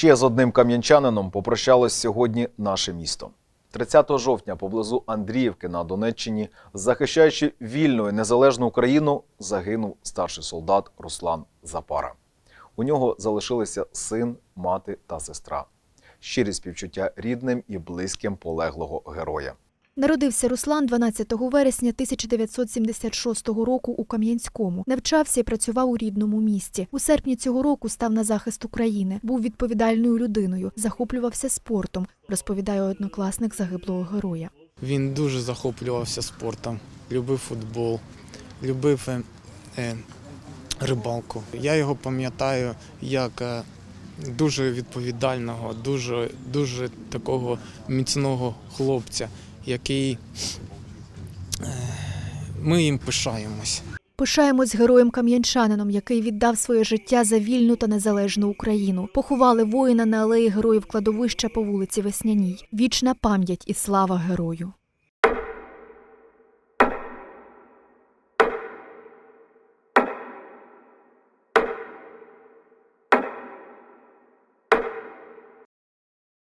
Ще з одним кам'янчанином попрощалось сьогодні наше місто. 30 жовтня поблизу Андріївки на Донеччині, захищаючи вільну і незалежну Україну, загинув старший солдат Руслан Запара. У нього залишилися син, мати та сестра. Щирі співчуття рідним і близьким полеглого героя. Народився Руслан 12 вересня 1976 року у Кам'янському. Навчався і працював у рідному місті. У серпні цього року став на захист України. Був відповідальною людиною, захоплювався спортом, розповідає однокласник загиблого героя. Він дуже захоплювався спортом, любив футбол, любив е, е, рибалку. Я його пам'ятаю як е, дуже відповідального, дуже, дуже такого міцного хлопця, який е, ми їм пишаємось. Пишаємось героєм кам'янчанином, який віддав своє життя за вільну та незалежну Україну. Поховали воїна на алеї героїв кладовища по вулиці Весняній. Вічна пам'ять і слава герою.